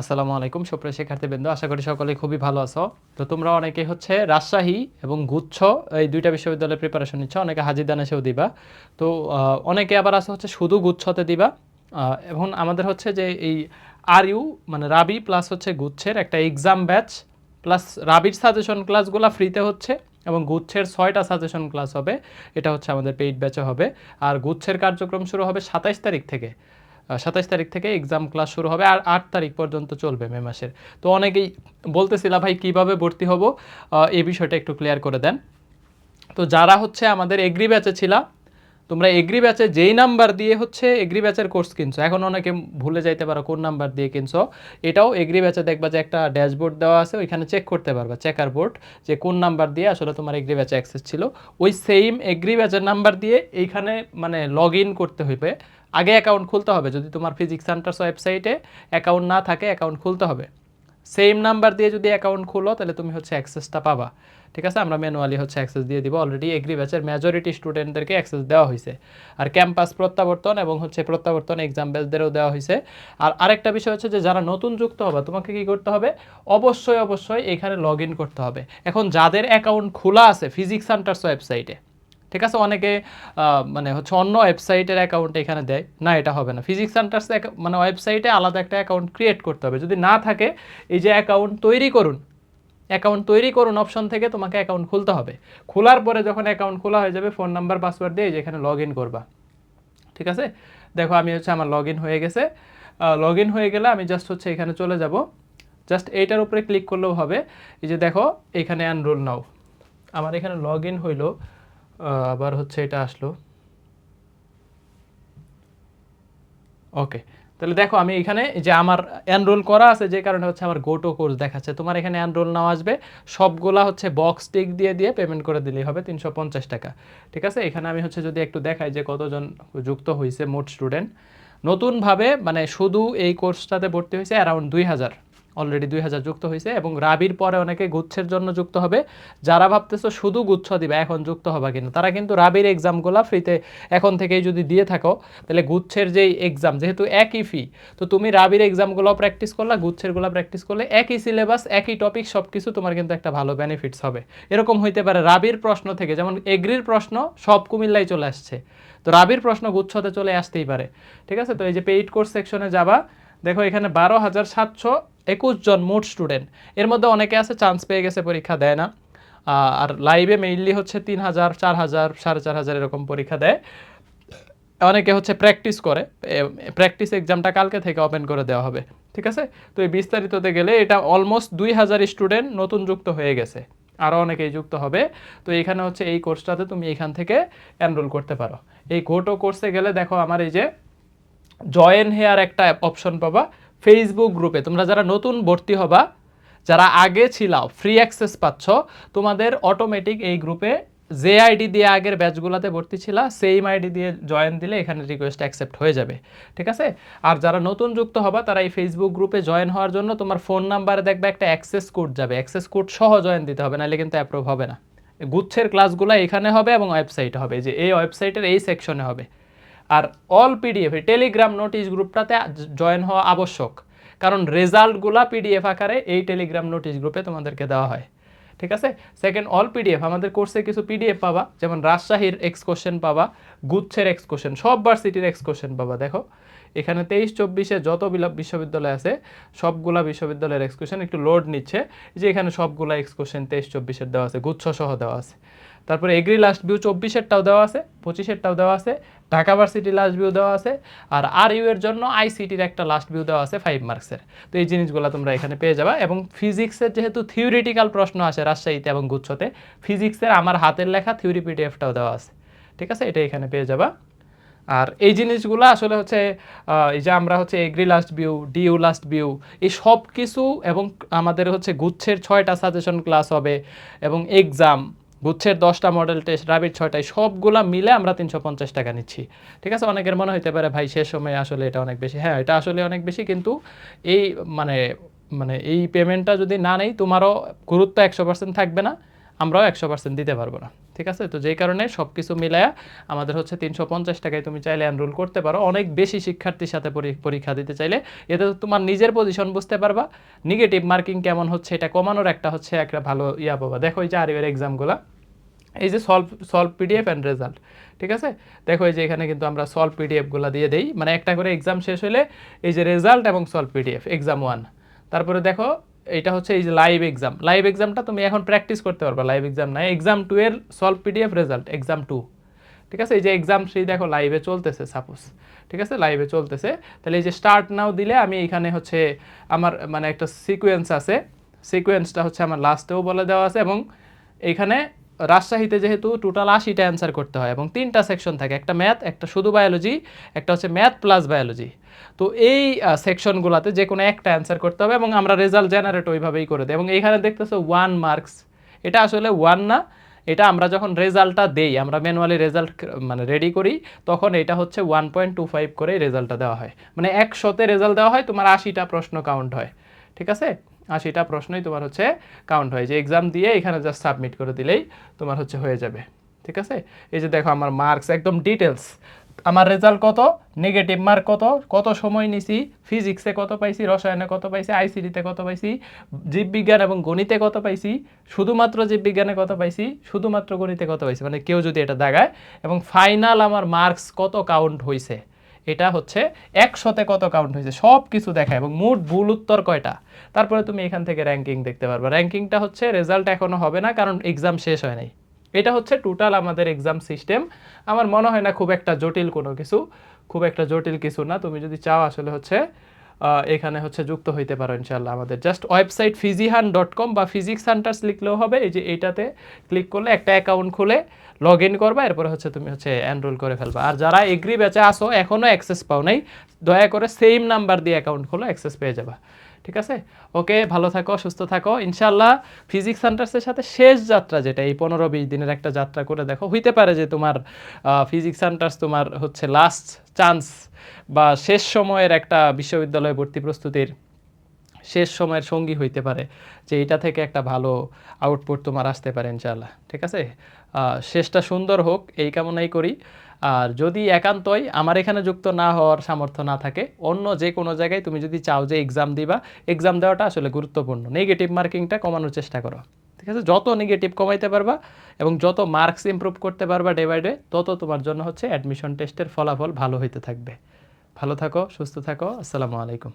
আসসালামু আলাইকুম, সুপ্রিয় শিক্ষার্থীবৃন্দ আশা করি সকলে খুবই ভালো আছো। তো তোমরা অনেকে হচ্ছে রাজশাহী এবং গুচ্ছ, এই দুইটা বিশ্ববিদ্যালয়ের প্রিপারেশন নিচ্ছ। অনেকে হাজিদান এসেও দিবা। তো অনেকে আবার আছে হচ্ছে শুধু গুচ্ছতে দিবা। এখন আমাদের হচ্ছে যে এই আর ইউ মানে রাবি প্লাস হচ্ছে গুচ্ছের একটা এক্সাম ব্যাচ প্লাস রাবির সাজেশন ক্লাসগুলো ফ্রিতে হচ্ছে এবং গুচ্ছের ছয়টা সাজেশন ক্লাস হবে। এটা হচ্ছে আমাদের পেইড ব্যাচে হবে। আর গুচ্ছের কার্যক্রম শুরু হবে সাতাইশ তারিখ থেকে। সাতাইশ তারিখ থেকে এক্সাম ক্লাস শুরু হবে আর আট তারিখ পর্যন্ত চলবে মে মাসের। তো অনেকেই বলতেছিলা, ভাই, কীভাবে ভর্তি হব? এই বিষয়টা একটু ক্লিয়ার করে দেন। তো যারা হচ্ছে আমাদের এগ্রি ব্যাচে ছিলা, তোমরা এগ্রি ব্যাচে যেই নাম্বার দিয়ে হচ্ছে এগ্রি ব্যাচের কোর্স কিনছো, এখন অনেকে ভুলে যাইতে পারো কোন নাম্বার দিয়ে কিনছো, এটাও এগ্রি ব্যাচে দেখবা যে একটা ড্যাশবোর্ড দেওয়া আছে, ওইখানে চেক করতে পারবা চেকার বোর্ড যে কোন নাম্বার দিয়ে আসলে তোমার এগ্রি ব্যাচে অ্যাক্সেস ছিল। ওই সেম এগ্রি ব্যাচের নাম্বার দিয়ে এইখানে মানে লগ ইন করতে হইবে। আগে অ্যাকাউন্ট খুলতে হবে। যদি তোমার ফিজিক্স সেন্টার্স ওয়েবসাইটে অ্যাকাউন্ট না থাকে অ্যাকাউন্ট খুলতে হবে। সেম নাম্বার দিয়ে যদি অ্যাকাউন্ট খুলো, তাহলে তুমি হচ্ছে অ্যাক্সেসটা পাবা। ঠিক আছে? আমরা ম্যানুয়ালি হচ্ছে অ্যাক্সেস দিয়ে দিব। অলরেডি এগ্রি ব্যাচের মেজরিটি স্টুডেন্টদেরকে অ্যাক্সেস দেওয়া হয়েছে আর ক্যাম্পাস প্রত্যাবর্তন এবং হচ্ছে প্রত্যাবর্তন এক্সাম ব্যাচদেরও দেওয়া হয়েছে আর আরেকটা বিষয় হচ্ছে যে, যারা নতুন যুক্ত হবে, তোমাকে কি করতে হবে? অবশ্যই অবশ্যই এখানে লগ করতে হবে। এখন যাদের অ্যাকাউন্ট খোলা আছে ফিজিক্স সেন্টার্স ওয়েবসাইটে ঠিক আছে? অনেকে মানে হচ্ছে অন্য ওয়েবসাইটের অ্যাকাউন্ট এখানে দেয়। না, এটা হবে না। ফিজিক্স সেন্টার্স মানে ওয়েবসাইটে আলাদা একটা অ্যাকাউন্ট ক্রিয়েট করতে হবে। যদি না থাকে, এই যে অ্যাকাউন্ট তৈরি করুন। অ্যাকাউন্ট তৈরি করুন অপশন থেকে তোমাকে অ্যাকাউন্ট খুলতে হবে। খোলার পরে যখন অ্যাকাউন্ট খোলা হয়ে যাবে ফোন নাম্বার পাসওয়ার্ড দিয়ে যেখানে লগ ইন করবা। ঠিক আছে? দেখো, আমি হচ্ছে আমার লগ ইন হয়ে গেছে। লগ ইন হয়ে গেলে আমি জাস্ট হচ্ছে এখানে চলে যাব। জাস্ট এইটার উপরে ক্লিক করলেও হবে। এই যে দেখো, এখানে এনরোল নাও। আমার এখানে লগ ইন হইল আবার হচ্ছে এটা আসলো। ওকে তাহলে দেখো আমি এখানে যে আমার এনরোল করা আছে, যে কারণে হচ্ছে আমার গোটো কোর্স দেখাচ্ছে। তোমার এখানে এনরোল নাও আসবে, সবগুলা হচ্ছে বক্স টিক দিয়ে দিয়ে পেমেন্ট করে দিলেই হবে তিনশো পঞ্চাশ টাকা। ঠিক আছে? এখানে আমি হচ্ছে যদি একটু দেখাই যে কতজন যুক্ত হয়েছে মোট স্টুডেন্ট নতুনভাবে মানে শুধু এই কোর্সটাতে ভর্তি হয়েছে অ্যারাউন্ড দুই হাজার। অলরেডি দুই হাজার যুক্ত হয়েছে এবং রাবির পরে অনেকে গুচ্ছের জন্য যুক্ত হবে। যারা ভাবতেছো শুধু গুচ্ছ দিবে, এখন যুক্ত হবা কিনা? তারা কিন্তু রাবির এক্সামগুলো ফ্রিতে এখন থেকেই যদি দিয়ে থাকো, তাহলে গুচ্ছের যেই এক্সাম, যেহেতু একই ফি তো তুমি রাবির এক্সামগুলো প্র্যাকটিস করলা, গুচ্ছেরগুলো প্র্যাকটিস করলে একই সিলেবাস একই টপিক সব কিছু তোমার কিন্তু একটা ভালো বেনিফিটস হবে। এরকম হইতে পারে রাবির প্রশ্ন থেকে, যেমন এগ্রির প্রশ্ন সব কুমিল্লায় চলে আসছে। তো রাবির প্রশ্ন গুচ্ছতে চলে আসতেই পারে। ঠিক আছে? তো এই যে পেইড কোর্স সেকশনে যাবা, দেখো এখানে বারো হাজার সাতশো একুশ জন মোট স্টুডেন্ট। এর মধ্যে অনেকে আছে, চান্স পেয়ে গেছে, পরীক্ষা দেয় না। আর লাইভে মেইনলি হচ্ছে তিন হাজার, চার হাজার, সাড়ে চার হাজার এরকম পরীক্ষা দেয়। অনেকে হচ্ছে প্র্যাকটিস করে প্র্যাকটিস এক্সামটা কালকে থেকে ওপেন করে দেওয়া হবে, ঠিক আছে? তো এই বিস্তারিততে গেলে এটা অলমোস্ট দুই হাজার স্টুডেন্ট নতুন যুক্ত হয়ে গেছে, আরও অনেকেই যুক্ত হবে। তো এখানে হচ্ছে এই কোর্সটাতে তুমি এখান থেকে এনরোল করতে পারো। এই গোটো কোর্সে গেলে দেখো আমার এই যে জয়েন হেয়ার একটা অপশন পাবা। ফেসবুক গ্রুপে তোমরা যারা নতুন ভর্তি হবা, যারা আগে ছিলাও ফ্রি অ্যাক্সেস পাচ্ছ, তোমাদের অটোমেটিক এই গ্রুপে যে আইডি দিয়ে আগের ব্যাচগুলোতে ভর্তি ছিলা সেম আইডি দিয়ে জয়েন দিলে এখানে রিকোয়েস্ট অ্যাকসেপ্ট হয়ে যাবে। ঠিক আছে? আর যারা নতুন যুক্ত হবা, তারা এই ফেসবুক গ্রুপে জয়েন হওয়ার জন্য তোমার ফোন নাম্বারে দেখবে একটা অ্যাক্সেস কোড যাবে। অ্যাক্সেস কোড সহ জয়েন দিতে হবে, নাহলে কিন্তু অ্যাপ্রুভ হবে না। গুচ্ছের ক্লাসগুলো এখানে হবে এবং ওয়েবসাইটে হবে। যে, এই ওয়েবসাইটের এই সেকশনে হবে। আর অল পিডিএফ টেলিগ্রাম নোটিশ গ্রুপটাতে জয়েন হওয়া আবশ্যক। কারণ রেজাল্টগুলা পিডিএফ আকারে এই টেলিগ্রাম নোটিশ গ্রুপে তোমাদেরকে দেওয়া হয়। ঠিক আছে? সেকেন্ড অল পিডিএফ আমাদের কোর্সে কিছু পিডিএফ পাবা, যেমন রাজশাহীর এক্স কোশ্চেন পাবা, গুচ্ছের এক্স কোশ্চেন সব ভার্সিটির এক্স কোশ্চেন পাবা, দেখো। এখানে তেইশ, চব্বিশে যত বিশ্ববিদ্যালয় আছে, সবগুলা বিশ্ববিদ্যালয়ের এক্স কোশ্চেন একটু লোড নিচ্ছে। যে এখানে সবগুলা এক্স কোশ্চেন তেইশ, চব্বিশের দেওয়া আছে গুচ্ছ সহ দেওয়া আছে। তারপরে এগ্রি লাস্ট ভিউ চব্বিশেরটাও দেওয়া আছে, পঁচিশেরটাও দেওয়া আছে, ঢাকা ভার্সিটি লাস্ট ভিউ দেওয়া আছে, আর আর ইউ এর জন্য আইসিটির একটা লাস্ট ভিউ দেওয়া আছে ফাইভ মার্কসের তো এই জিনিসগুলো তোমরা এখানে পেয়ে যাবা এবং ফিজিক্সের যেহেতু থিওরিটিক্যাল প্রশ্ন আসে রাজশাহীতে এবং গুচ্ছতে ফিজিক্সের আমার হাতের লেখা থিওরি পিডিএফটাও দেওয়া আছে। ঠিক আছে? এটা এখানে পেয়ে যাবা। আর এই জিনিসগুলো আসলে হচ্ছে এই যে আমরা হচ্ছে agri last view due last view এই সব কিছু এবং আমাদের হচ্ছে গুচ্ছের ছয়টা সাজেশন ক্লাস হবে এবং এক্সাম গুচ্ছের দশটা মডেল টেস্ট রাবির ছয়টায় সবগুলা মিলে আমরা তিনশো পঞ্চাশ টাকা নিচ্ছি। ঠিক আছে? অনেকের মনে হইতে পারে, ভাই শেষ সময় আসলে এটা অনেক বেশি। হ্যাঁ এটা আসলে অনেক বেশি, কিন্তু এই মানে মানে এই পেমেন্টটা যদি না নেই, তোমারও গুরুত্ব একশো পার্সেন্ট থাকবে না, আমরাও একশো পার্সেন্ট দিতে পারব না। ঠিক আছে? তো যেই কারণে সব কিছু মিলায়া আমাদের হচ্ছে তিনশো পঞ্চাশ টাকায় তুমি চাইলে এনরোল করতে পারো। অনেক বেশি শিক্ষার্থীর সাথে পরীক্ষা দিতে চাইলে। এতে তোমার নিজের পজিশন বুঝতে পারবা। নেগেটিভ মার্কিং কেমন হচ্ছে এটা কমানোর একটা হচ্ছে একটা ভালো ইয়া পাবা। দেখো এই যে আর এক্সামগুলো এই যে solve solve PDF and result ঠিক আছে? দেখো এই যে এখানে কিন্তু আমরা সলভ পিডিএফগুলো দিয়ে দেই। মানে একটা করে এক্সাম শেষ হলে এই যে রেজাল্ট এবং সলভ পিডিএফ এক্সাম ওয়ান তারপরে দেখো এটা হচ্ছে এই যে লাইভ এক্সাম লাইভ এক্সামটা তুমি এখন প্র্যাকটিস করতে পারবে লাইভ এক্সাম নাই। এক্সাম টু এর solve PDF result exam two ঠিক আছে? এই যে এক্সাম সেই দেখো লাইভে চলতেছে সাপোজ ঠিক আছে? লাইভে চলতেছে। তাহলে এই যে স্টার্ট নাও দিলে আমি এখানে হচ্ছে আমার মানে একটা সিকোয়েন্স আছে। সিকোয়েন্সটা হচ্ছে আমার লাস্টেও বলে দেওয়া আছে এবং এখানে রাজশাহীতে যেহেতু টোটাল আশিটা অ্যান্সার করতে হয় এবং তিনটা সেকশন থাকে, একটা ম্যাথ একটা শুধু বায়োলজি একটা হচ্ছে ম্যাথ প্লাস বায়োলজি তো এই সেকশনগুলোতে যে কোনো একটা অ্যান্সার করতে হবে এবং আমরা রেজাল্ট জেনারেট ওইভাবেই করে দিই। এবং এইখানে দেখতেছো ওয়ান মার্কস এটা আসলে ওয়ান না, এটা আমরা যখন রেজাল্টটা দেই, আমরা ম্যানুয়ালি রেজাল্ট মানে রেডি করি, তখন এটা হচ্ছে ওয়ান পয়েন্ট টু ফাইভ করে রেজাল্টটা দেওয়া হয়। মানে একশোতে রেজাল্ট দেওয়া হয়, তোমার আশিটা প্রশ্ন কাউন্ট হয়। ঠিক আছে? আশিটা প্রশ্নই তোমার হচ্ছে কাউন্ট হয়। যে এক্সাম দিয়ে এখানে জাস্ট সাবমিট করে দিলেই তোমার হচ্ছে হয়ে যাবে। ঠিক আছে? এই যে দেখো আমার মার্কস একদম ডিটেলস আমার রেজাল্ট কত? নেগেটিভ মার্ক কত? কত সময় নিছি? ফিজিক্সে কত পাইছি? রসায়নে কত পাইছি? আইসিডিতে কত পাইছি? জীববিজ্ঞান এবং গণিতে কত পাইছি? শুধুমাত্র জীববিজ্ঞানে কত পাইছি? শুধুমাত্র গণিতে কত পাইছি? মানে কেউ যদি এটা দাগায় এবং ফাইনাল আমার মার্কস কত কাউন্ট হয়েছে এটা হচ্ছে একশোতে কত কাউন্ট হয়েছে? সব কিছু দেখায় এবং মোট ভুল উত্তর কয়টা? তারপরে তুমি এখান থেকে র্যাঙ্কিং দেখতে পারবা। র্যাঙ্কিংটা হচ্ছে রেজাল্ট এখনও হবে না, কারণ এক্সাম শেষ হয় নাই। এটা হচ্ছে টোটাল আমাদের এক্সাম সিস্টেম আমার মনে হয় না খুব একটা জটিল কোনো কিছু। খুব একটা জটিল কিছু না। তুমি যদি চাও, আসলে হচ্ছে এখানে হচ্ছে যুক্ত হইতে পারো ইনশাল্লাহ আমাদের। জাস্ট ওয়েবসাইট ফিজিহান ডট কম বা ফিজিক্স হান্টার্স লিখলেও হবে, এই যে এইটাতে ক্লিক করলে একটা অ্যাকাউন্ট খুলে লগ ইন করবা, এরপরে হচ্ছে তুমি হচ্ছে এনরোল করে ফেলবা। আর যারা এগ্রি ব্যাচে আসো এখনও অ্যাক্সেস পাও নাই, দয়া করে সেম নাম্বার দিয়ে অ্যাকাউন্ট খোলো অ্যাক্সেস পেয়ে যাবা। ঠিক আছে? ওকে, ভালো থাকো, সুস্থ থাকো। ইনশাল্লাহ ফিজিক্স সেন্টার্সের সাথে শেষ যাত্রা যেটা এই পনেরো বিশ দিনের একটা যাত্রা করে দেখো, হইতে পারে যে তোমার ফিজিক্স সেন্টার্স তোমার হচ্ছে লাস্ট চান্স বা শেষ সময়ের একটা বিশ্ববিদ্যালয় ভর্তি প্রস্তুতির শেষ সময়ের সঙ্গী হইতে পারে যে এটা থেকে একটা ভালো আউটপুট তোমার আসতে পারে ইনশাল্লাহ ঠিক আছে? শেষটা সুন্দর হোক, এই কামনাই করি। আর যদি একান্তই আমার এখানে যুক্ত না হওয়ার সামর্থ্য না থাকে, অন্য যে কোনো জায়গায় তুমি যদি চাও যে এক্সাম দিবা এক্সাম দেওয়াটা আসলে গুরুত্বপূর্ণ। নেগেটিভ মার্কিংটা কমানোর চেষ্টা করো, ঠিক আছে? যত নেগেটিভ কমাইতে পারবা এবং যত মার্কস ইমপ্রুভ করতে পারবা ডে বাই ডে তত তোমার জন্য হচ্ছে অ্যাডমিশন টেস্টের ফলাফল ভালো হইতে থাকবে। ভালো থাকো, সুস্থ থাকো, আসসালামু আলাইকুম।